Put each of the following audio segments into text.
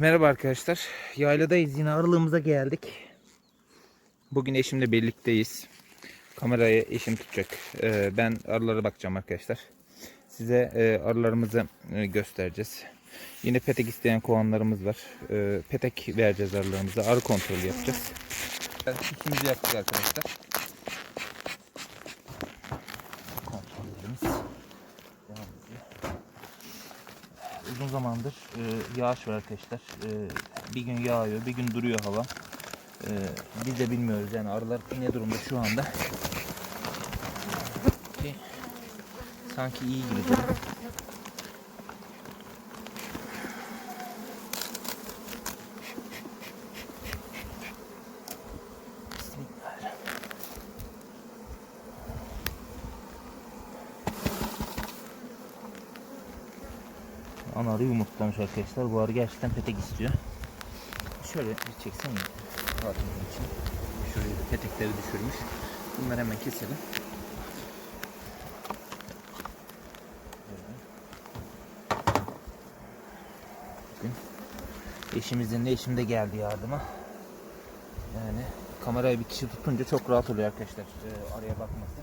Merhaba arkadaşlar. Yayladayız yine aralığımıza geldik. Bugün eşimle birlikteyiz. Kamerayı eşim tutacak. Ee, ben arılara bakacağım arkadaşlar. Size e, arılarımızı e, göstereceğiz. Yine petek isteyen kovanlarımız var. Ee, petek vereceğiz arılarımıza. Arı kontrolü yapacağız. Süsümüzü yaptık arkadaşlar. Kontrollerimiz devam ediyor. Uzun zamandır e, yağış var arkadaşlar. E, bir gün yağıyor, bir gün duruyor hava. E, biz de bilmiyoruz yani arılar ne durumda şu anda. Ki, sanki iyi gibi. Yumurtlamış arkadaşlar. Bu arı gerçekten petek istiyor. Şöyle bir çeksene. Hatımın için. Şurayı da petekleri düşürmüş. Bunları hemen keselim. Bugün eşimizin de eşim de geldi yardıma. Yani kamerayı bir kişi tutunca çok rahat oluyor arkadaşlar. Ee, araya bakması.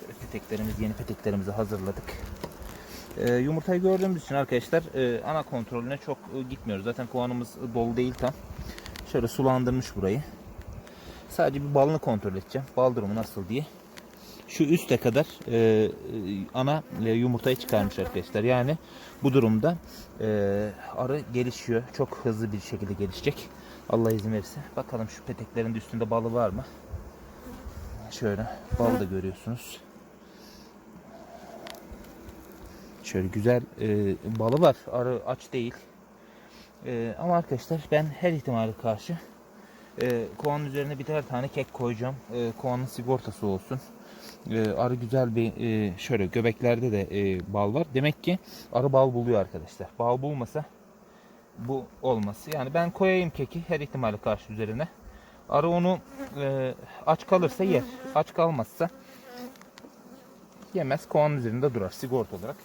Şöyle peteklerimiz, yeni peteklerimizi hazırladık. Ee, yumurtayı gördüğümüz için arkadaşlar e, ana kontrolüne çok e, gitmiyoruz. Zaten kovanımız dolu değil tam. Şöyle sulandırmış burayı. Sadece bir balını kontrol edeceğim. Bal durumu nasıl diye. Şu üste kadar e, e, ana e, yumurtayı çıkarmış arkadaşlar. Yani bu durumda e, arı gelişiyor. Çok hızlı bir şekilde gelişecek. Allah izin verirse. Bakalım şu peteklerin de üstünde balı var mı? Şöyle bal da görüyorsunuz. Şöyle güzel e, balı var. Arı aç değil. E, ama arkadaşlar ben her ihtimale karşı e, kovanın üzerine bir tane kek koyacağım. E, kovanın sigortası olsun. E, arı güzel bir e, şöyle göbeklerde de e, bal var. Demek ki arı bal buluyor arkadaşlar. Bal bulmasa bu olması. Yani ben koyayım keki her ihtimale karşı üzerine. Arı onu e, aç kalırsa yer. Aç kalmazsa yemez. Kovanın üzerinde durar sigorta olarak.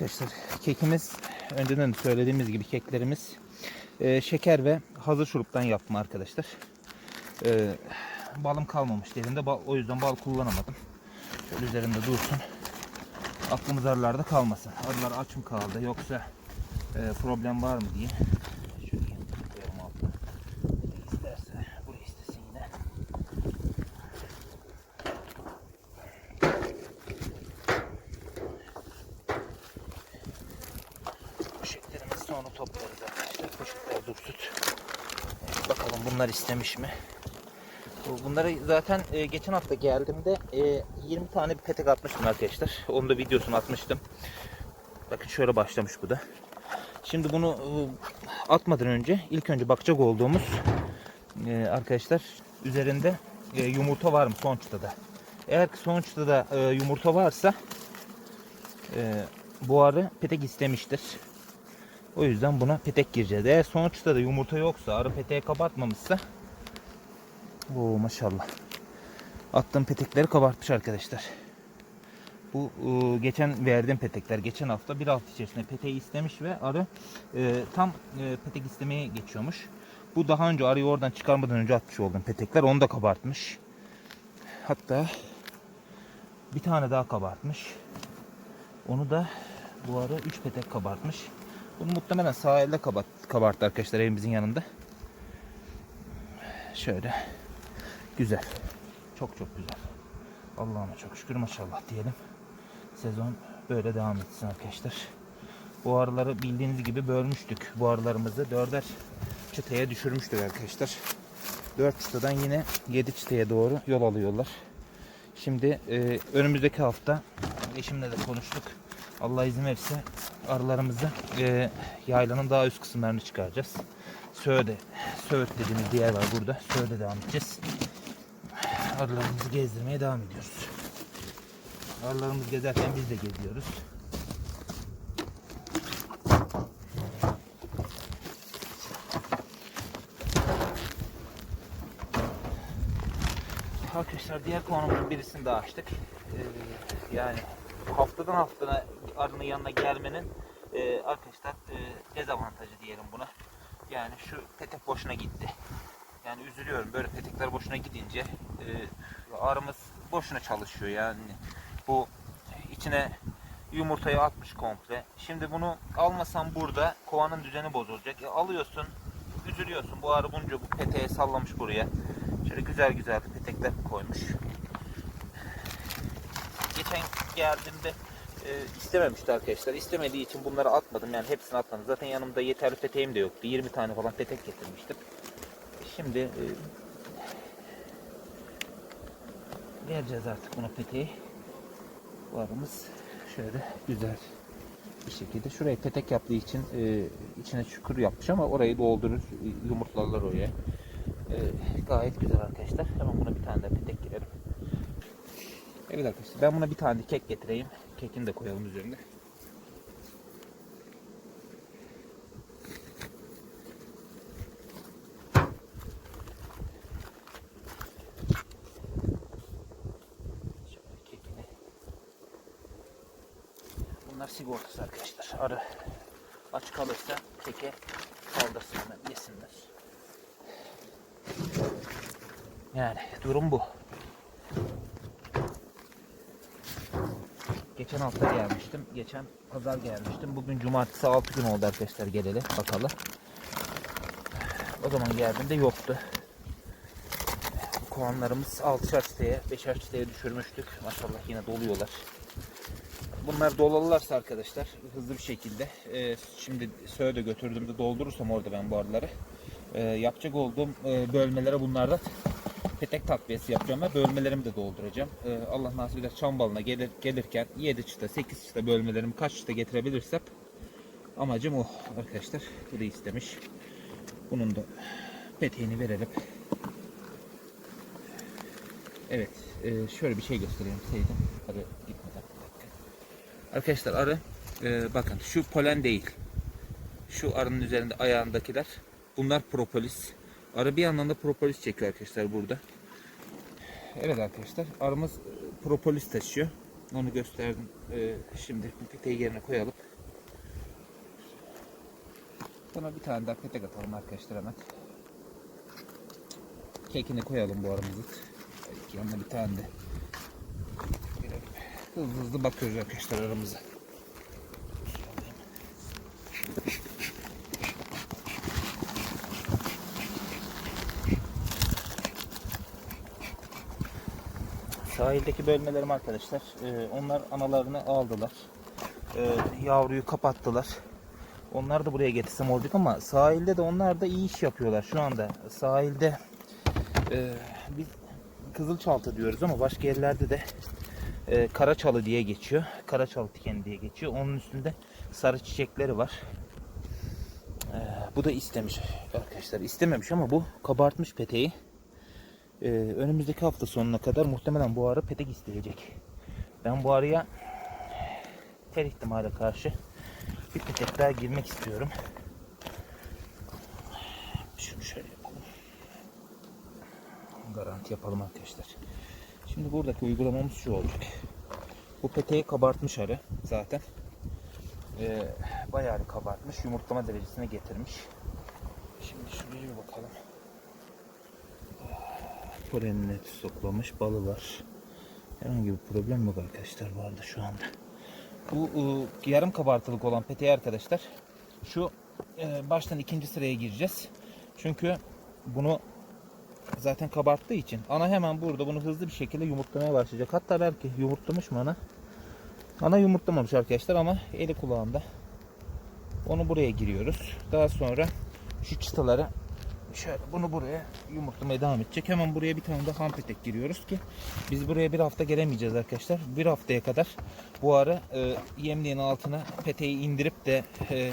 Arkadaşlar kekimiz önceden de söylediğimiz gibi keklerimiz e, şeker ve hazır şuruptan yapma arkadaşlar. E, balım kalmamış elimde bal, o yüzden bal kullanamadım. Şöyle üzerinde dursun. Aklımız arılarda kalmasın. Arılar aç mı kaldı yoksa e, problem var mı diye. Şöyle koyalım altına. Ne isterse buraya istesin yine. Sonra toplarız arkadaşlar. Poşetler dursun. Bakalım bunlar istemiş mi? Bu- Bunları zaten e, geçen hafta geldiğimde e, 20 tane bir petek atmıştım arkadaşlar. Onu da videosunu atmıştım. Bakın şöyle başlamış bu da. Şimdi bunu e, atmadan önce ilk önce bakacak olduğumuz e, arkadaşlar üzerinde e, yumurta var mı sonuçta da. Eğer ki sonuçta da e, yumurta varsa e, bu arı petek istemiştir. O yüzden buna petek gireceğiz. Eğer sonuçta da yumurta yoksa arı peteği kapatmamışsa Oo maşallah. Attığım petekleri kabartmış arkadaşlar. Bu e, geçen verdiğim petekler geçen hafta bir hafta içerisinde peteği istemiş ve arı e, tam e, petek istemeye geçiyormuş. Bu daha önce arıyı oradan çıkarmadan önce atmış olduğum petekler onu da kabartmış. Hatta bir tane daha kabartmış. Onu da bu arı 3 petek kabartmış. Bunu muhtemelen sağ elde kabart, kabarttı arkadaşlar evimizin yanında. Şöyle. Güzel. Çok çok güzel. Allah'ıma çok şükür maşallah diyelim. Sezon böyle devam etsin arkadaşlar. Bu arıları bildiğiniz gibi bölmüştük. Bu arılarımızı dörder çıtaya düşürmüştük arkadaşlar. Dört çıtadan yine yedi çıtaya doğru yol alıyorlar. Şimdi e, önümüzdeki hafta eşimle de konuştuk. Allah izin verirse arılarımızı e, yaylanın daha üst kısımlarını çıkaracağız. Söğüde, Söğüt dediğimiz bir yer var burada. Söğüt'e devam edeceğiz. Arılarımızı gezdirmeye devam ediyoruz. Arılarımız gezerken biz de geziyoruz. Arkadaşlar diğer konumuzun birisini de açtık. Ee, yani haftadan haftana arının yanına gelmenin e, arkadaşlar e, dezavantajı diyelim buna. Yani şu petek boşuna gitti. Yani üzülüyorum böyle petekler boşuna gidince e, arımız boşuna çalışıyor yani. Bu içine yumurtayı atmış komple. Şimdi bunu almasam burada kovanın düzeni bozulacak. E, alıyorsun, üzülüyorsun. Bu arı bunca bu peteğe sallamış buraya. Şöyle güzel güzel petekler koymuş. Geldiğimde e, istememişti arkadaşlar. İstemediği için bunları atmadım. Yani hepsini atmadım. Zaten yanımda yeterli peteğim de yoktu. 20 tane falan petek getirmiştim. Şimdi e, vereceğiz artık buna peteği. Bu arımız şöyle güzel bir şekilde. Şurayı petek yaptığı için e, içine çukur yapmış ama orayı doldurur, yumurtlarlar oraya. E, gayet güzel arkadaşlar. Hemen buna bir tane de petek girelim. Evet arkadaşlar ben buna bir tane de kek getireyim. Kekini de koyalım üzerine. Bunlar sigortası arkadaşlar. Arı aç kalırsa keke saldırsınlar, yesinler. Yani durum bu. Geçen hafta gelmiştim. Geçen pazar gelmiştim. Bugün cumartesi 6 gün oldu arkadaşlar geleli. Bakalı. O zaman geldiğimde yoktu. Kovanlarımız 6'şer çıtaya, 5'er çıtaya düşürmüştük. Maşallah yine doluyorlar. Bunlar dolalılarsa arkadaşlar hızlı bir şekilde e, şimdi söğe de götürdüğümde doldurursam orada ben bu arıları e, yapacak olduğum e, bölmelere bunlardan petek takviyesi yapacağım ve bölmelerimi de dolduracağım. E, Allah nasip eder çam balına gelir, gelirken 7 çıta 8 çıta bölmelerimi kaç çıta getirebilirsem amacım o arkadaşlar. Bu da istemiş. Bunun da peteğini verelim. Evet e, şöyle bir şey göstereyim Seydim. Hadi gitmeden. Arkadaşlar arı e, bakın şu polen değil. Şu arının üzerinde ayağındakiler bunlar propolis. Arı bir yandan da propolis çekiyor arkadaşlar burada. Evet arkadaşlar arımız e, propolis taşıyor. Onu gösterdim. E, şimdi peteği yerine koyalım. Buna bir tane daha petek atalım arkadaşlar hemen. Kekini koyalım bu aramızın. Belki yanına bir tane de. Hızlı hızlı bakıyoruz arkadaşlar aramıza. Sahildeki bölmelerim arkadaşlar. e, onlar analarını aldılar. E, yavruyu kapattılar. Onlar da buraya getirsem olacak ama sahilde de onlar da iyi iş yapıyorlar şu anda. Sahilde e, biz kızılçaltı diyoruz ama başka yerlerde de e, karaçalı diye geçiyor. Karaçalı tikeni diye geçiyor. Onun üstünde sarı çiçekleri var. E, bu da istemiş arkadaşlar. İstememiş ama bu kabartmış peteği. E, önümüzdeki hafta sonuna kadar muhtemelen bu arı petek isteyecek. Ben bu arıya her ihtimale karşı bir petek daha girmek istiyorum. Şunu şöyle yapalım. Garanti yapalım arkadaşlar. Şimdi buradaki uygulamamız şu olacak. Bu peteği kabartmış arı zaten. Ee, bayağı bir kabartmış. Yumurtlama derecesine getirmiş. Şimdi şuraya bir bakalım. Polenini stoklamış. Balı var. Herhangi bir problem yok arkadaşlar bu arada şu anda. Bu e, yarım kabartılık olan peteği arkadaşlar şu e, baştan ikinci sıraya gireceğiz. Çünkü bunu zaten kabarttığı için ana hemen burada bunu hızlı bir şekilde yumurtlamaya başlayacak. Hatta belki yumurtlamış mı ana? Ana yumurtlamamış arkadaşlar ama eli kulağında. Onu buraya giriyoruz. Daha sonra şu çıtaları şöyle bunu buraya yumurtlamaya devam edecek. Hemen buraya bir tane de ham petek giriyoruz ki biz buraya bir hafta gelemeyeceğiz arkadaşlar. Bir haftaya kadar bu ara e, yemliğin altına peteği indirip de e,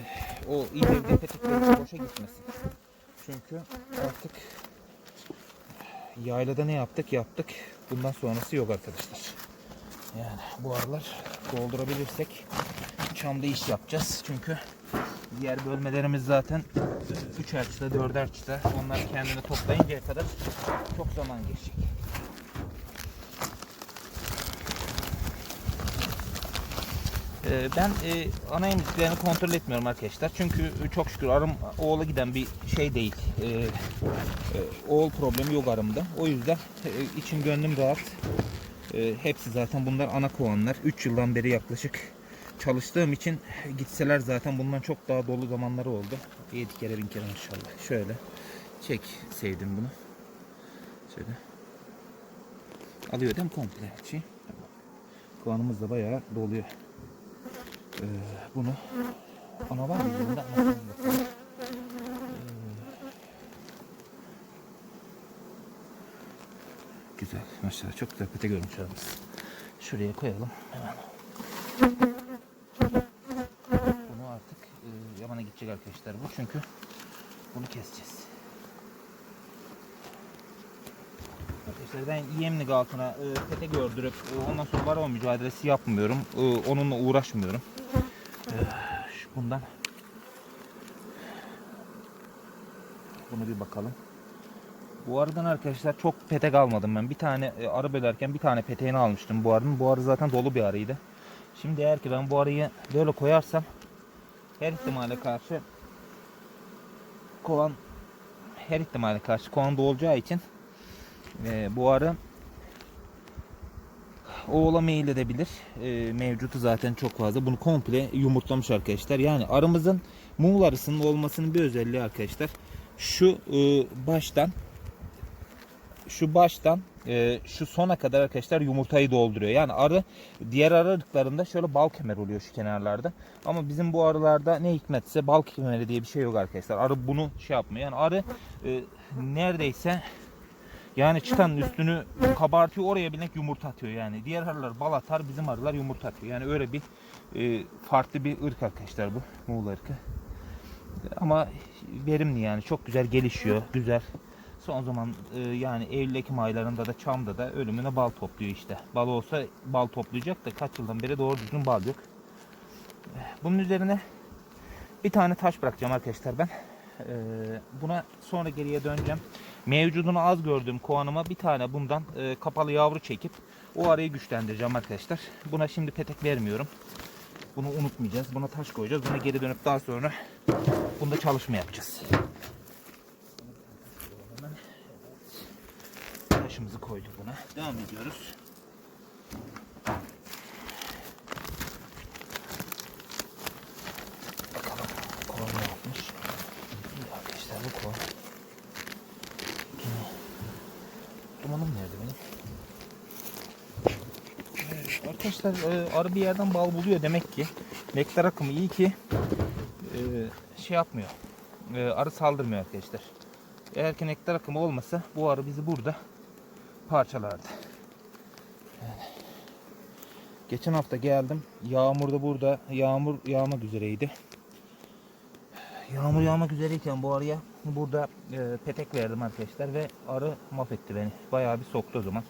o indirdiği petekler boşa gitmesin. Çünkü artık yaylada ne yaptık yaptık. Bundan sonrası yok arkadaşlar. Yani bu aralar doldurabilirsek çamda iş yapacağız. Çünkü diğer bölmelerimiz zaten üçer çıta, dörder çıta. Onları kendine toplayıncaya kadar çok zaman geçecek. Ee, ben e, ana emziklerini kontrol etmiyorum arkadaşlar. Çünkü e, çok şükür arım oğula giden bir şey değil. E, e, oğul problemi yok arımda. O yüzden e, içim gönlüm rahat. E, hepsi zaten bunlar ana kovanlar. 3 yıldan beri yaklaşık çalıştığım için gitseler zaten bundan çok daha dolu zamanları oldu. 7 kere bin kere maşallah. Şöyle çek sevdim bunu. Şöyle. Alıyor değil mi komple şeyi? Kovanımız da bayağı doluyor. Ee, bunu ana var mı bunda? Ee, güzel maşallah çok güzel pete görmüş. Şuraya koyalım hemen. Bunu artık e, yabana gidecek arkadaşlar bu çünkü bunu keseceğiz. Arkadaşlar ben yemlik altına e, pete gördürüp e, ondan sonra baron mücadelesi yapmıyorum. E, onunla uğraşmıyorum. E, bundan bunu bir bakalım. Bu aradan arkadaşlar çok petek almadım ben. Bir tane e, arı bölerken bir tane peteğini almıştım bu arının. Bu arı zaten dolu bir arıydı. Şimdi eğer ki ben bu arıyı böyle koyarsam her ihtimale karşı kovan her ihtimale karşı kovan olacağı için e, bu arı oğula meyil edebilir. E, mevcutu zaten çok fazla. Bunu komple yumurtlamış arkadaşlar. Yani arımızın Muğla arısının olmasının bir özelliği arkadaşlar. Şu e, baştan şu baştan e, şu sona kadar arkadaşlar yumurtayı dolduruyor. Yani arı diğer arı ırklarında şöyle bal kemer oluyor şu kenarlarda. Ama bizim bu arılarda ne hikmetse bal kemeri diye bir şey yok arkadaşlar. Arı bunu şey yapmıyor. Yani arı e, neredeyse yani çıtanın üstünü kabartıyor oraya bile yumurta atıyor yani. Diğer arılar bal atar bizim arılar yumurta atıyor. Yani öyle bir e, farklı bir ırk arkadaşlar bu Muğla ırkı. Ama verimli yani çok güzel gelişiyor güzel. Son zaman e, yani Eylül Ekim aylarında da Çam'da da ölümüne bal topluyor işte. Bal olsa bal toplayacak da kaç yıldan beri doğru düzgün bal yok. Bunun üzerine bir tane taş bırakacağım arkadaşlar ben. E, buna sonra geriye döneceğim. Mevcudunu az gördüğüm kovanıma bir tane bundan e, kapalı yavru çekip o arayı güçlendireceğim arkadaşlar. Buna şimdi petek vermiyorum. Bunu unutmayacağız. Buna taş koyacağız. Buna geri dönüp daha sonra bunda çalışma yapacağız. Taşımızı koyduk buna. Devam ediyoruz. Bakalım kovan ne yapmış. Arkadaşlar bu kovan. Dumanım nerede benim? Evet, Arkadaşlar e, arı bir yerden bal buluyor demek ki. Nektar akımı iyi ki e, şey yapmıyor. E, arı saldırmıyor arkadaşlar. Eğer ki nektar akımı olmasa bu arı bizi burada parçalardı. Yani. Geçen hafta geldim. Yağmur da burada. Yağmur yağmak üzereydi. Yağmur yağmak üzereyken bu arıya burada e, petek verdim arkadaşlar ve arı mahvetti beni. Bayağı bir soktu o zaman.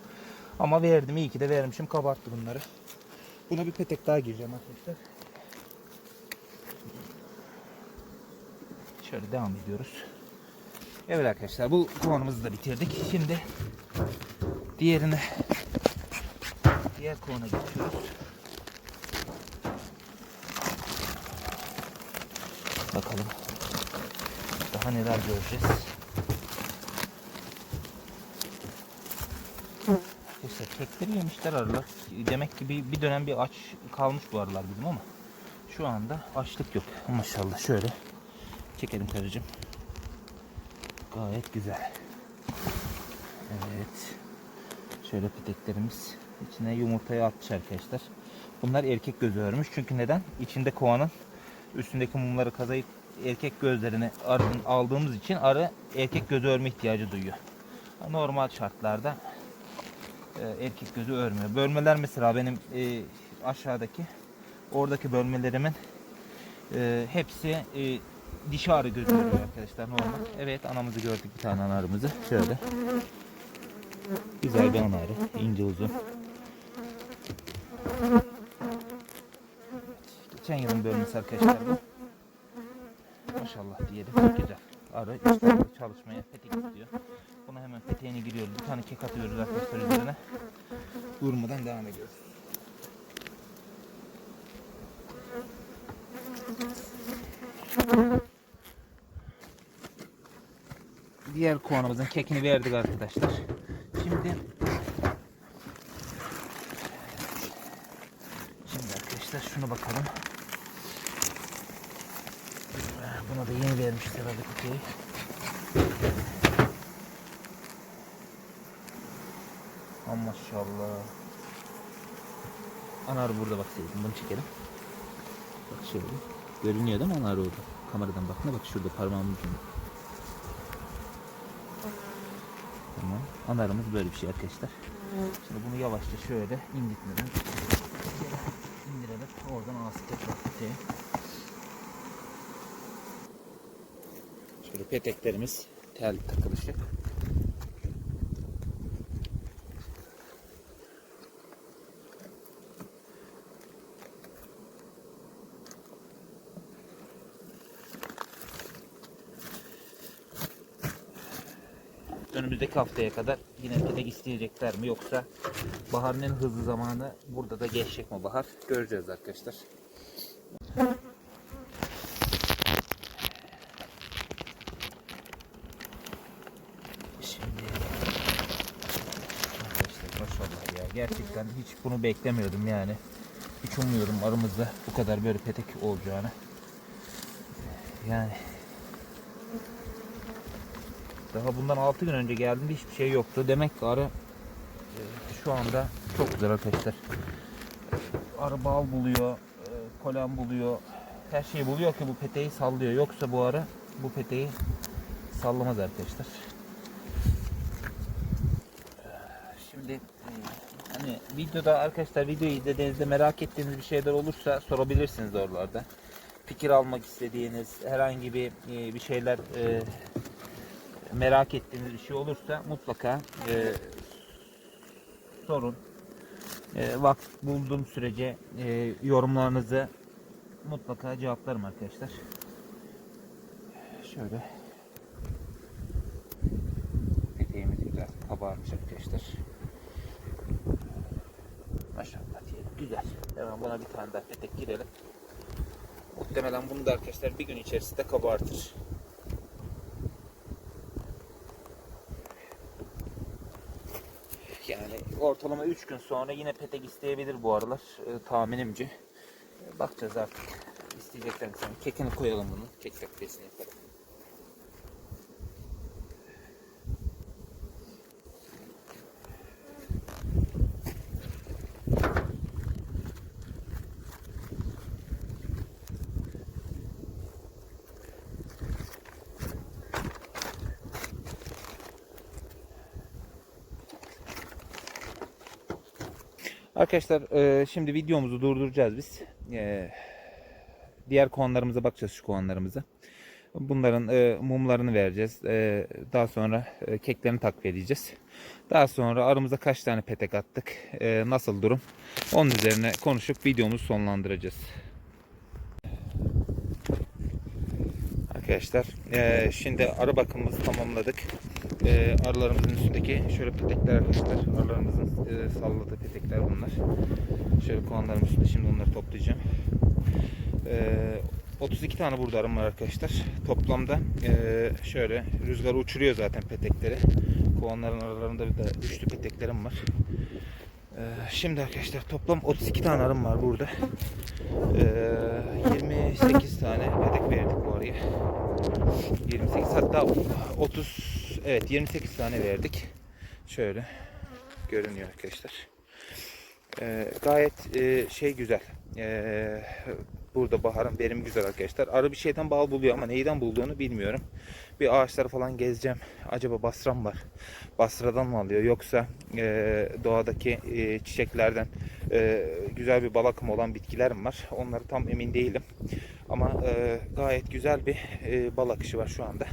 Ama verdim iyi ki de vermişim kabarttı bunları. Buna bir petek daha gireceğim arkadaşlar. Şöyle devam ediyoruz. Evet arkadaşlar bu kovanımızı da bitirdik. Şimdi diğerine diğer kovana geçiyoruz. Bakalım daha neler göreceğiz. Arkadaşlar kekleri yemişler arılar. Demek ki bir, bir dönem bir aç kalmış bu arılar bizim ama şu anda açlık yok. Maşallah şöyle çekelim karıcığım. Gayet güzel. Evet. Şöyle peteklerimiz içine yumurtayı atmış arkadaşlar. Bunlar erkek gözü örmüş. Çünkü neden? İçinde kovanın üstündeki mumları kazayıp erkek gözlerini arının aldığımız için arı erkek gözü örme ihtiyacı duyuyor. Normal şartlarda e, erkek gözü örmüyor. Bölmeler mesela benim e, aşağıdaki oradaki bölmelerimin e, hepsi dişi arı gözü örüyor arkadaşlar normal. Evet anamızı gördük bir tane ana arımızı. Şöyle. Güzel bir ana arı. ince uzun. Geçen yılın bölmesi arkadaşlar bu. Maşallah diyelim. Güzel. Arı işte çalışmaya petek istiyor. Buna hemen peteğine giriyoruz. Bir tane kek atıyoruz arkadaşlar üzerine. Durmadan devam ediyoruz. Diğer kovanımızın kekini verdik arkadaşlar. Şimdi Şimdi arkadaşlar şunu bakalım. Buna da yeni vermişler herhalde kutuyu. Aman maşallah. Anar burada bak Seyit'im bunu çekelim. Bak şöyle. Görünüyor değil mi anar orada? Kameradan bakma bak şurada parmağımın ucunda. Anarımız böyle bir şey arkadaşlar. Şimdi bunu yavaşça şöyle indirtmeden indirerek oradan ağzı tekrar kutuya. Şöyle peteklerimiz tel takılışı. Önümüzdeki haftaya kadar yine petek isteyecekler mi yoksa baharın en hızlı zamanı burada da geçecek mi bahar göreceğiz arkadaşlar. Arkadaşlar maşallah ya gerçekten hiç bunu beklemiyordum yani. Hiç ummuyordum aramızda bu kadar böyle petek olacağını. Yani daha bundan 6 gün önce geldiğimde hiçbir şey yoktu. Demek ki arı e, şu anda çok güzel arkadaşlar. Arı bal buluyor, e, polen buluyor. Her şeyi buluyor ki bu peteği sallıyor. Yoksa bu arı bu peteği sallamaz arkadaşlar. Şimdi e, hani videoda arkadaşlar videoyu izlediğinizde merak ettiğiniz bir şeyler olursa sorabilirsiniz oralarda. Fikir almak istediğiniz herhangi bir e, bir şeyler e, merak ettiğiniz bir şey olursa mutlaka e, sorun. E, vakit bulduğum sürece e, yorumlarınızı mutlaka cevaplarım arkadaşlar. Şöyle peteğimiz güzel kabarmış arkadaşlar. Maşallah diyelim. Güzel. Hemen buna bir tane daha petek girelim. Muhtemelen bunu da arkadaşlar bir gün içerisinde kabartır. Yani ortalama 3 gün sonra yine petek isteyebilir bu aralar e, tahminimce. E, bakacağız artık. İsteyecekler. Kekini koyalım bunu. Kek takviyesini yapalım. Arkadaşlar e, şimdi videomuzu durduracağız biz. E, diğer kovanlarımıza bakacağız şu kovanlarımıza. Bunların e, mumlarını vereceğiz. E, daha sonra e, keklerini takviye edeceğiz. Daha sonra aramıza kaç tane petek attık. e, nasıl durum? Onun üzerine konuşup videomuzu sonlandıracağız. Arkadaşlar e, şimdi arı bakımımızı tamamladık. E, arılarımızın üstündeki şöyle petekler arkadaşlar. Arılarımızın e, salladığı petekler bunlar. Şöyle kovanların üstünde şimdi onları toplayacağım. E, 32 tane burada arım var arkadaşlar. Toplamda e, şöyle rüzgar uçuruyor zaten petekleri. Kovanların aralarında de üçlü peteklerim var. E, şimdi arkadaşlar toplam 32 tane arım var burada. E, 28 tane petek verdik bu araya. 28 hatta 30 evet 28 tane verdik. Şöyle görünüyor arkadaşlar. Ee, gayet e, şey güzel. Ee, burada baharın verimi güzel arkadaşlar. Arı bir şeyden bal buluyor ama neyden bulduğunu bilmiyorum. Bir ağaçları falan gezeceğim. Acaba basra mı var? Basradan mı alıyor? Yoksa e, doğadaki e, çiçeklerden e, güzel bir bal akımı olan bitkiler mi var? Onları tam emin değilim. Ama e, gayet güzel bir e, bal akışı var şu anda.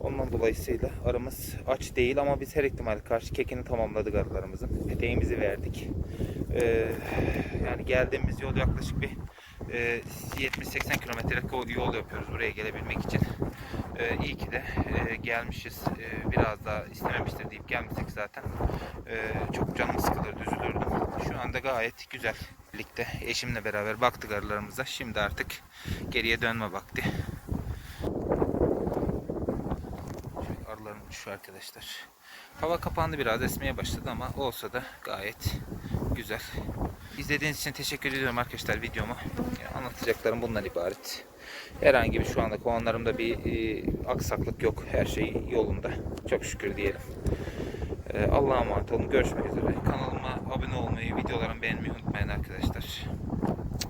Ondan dolayısıyla aramız aç değil ama biz her ihtimale karşı kekini tamamladık arılarımızın. Peteğimizi verdik. Ee, yani geldiğimiz yol yaklaşık bir e, 70-80 kilometrelik yol yapıyoruz buraya gelebilmek için. Ee, iyi ki de e, gelmişiz. Ee, biraz daha istememiştir deyip gelmiştik zaten. Ee, çok canım sıkılırdı, üzülürdüm. Şu anda gayet güzel. birlikte eşimle beraber baktık arılarımıza. Şimdi artık geriye dönme vakti. Şöyle arılarım uçuşu arkadaşlar. Hava kapandı biraz esmeye başladı ama olsa da gayet güzel. İzlediğiniz için teşekkür ediyorum arkadaşlar videomu. Anlatacaklarım bundan ibaret. Herhangi bir şu anda kovanlarımda bir e, aksaklık yok. Her şey yolunda. Çok şükür diyelim. E, Allah'a emanet olun. Görüşmek üzere. Kanalıma abone olmayı, videolarımı beğenmeyi unutmayın arkadaşlar.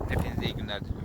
Hepinize iyi günler diliyorum.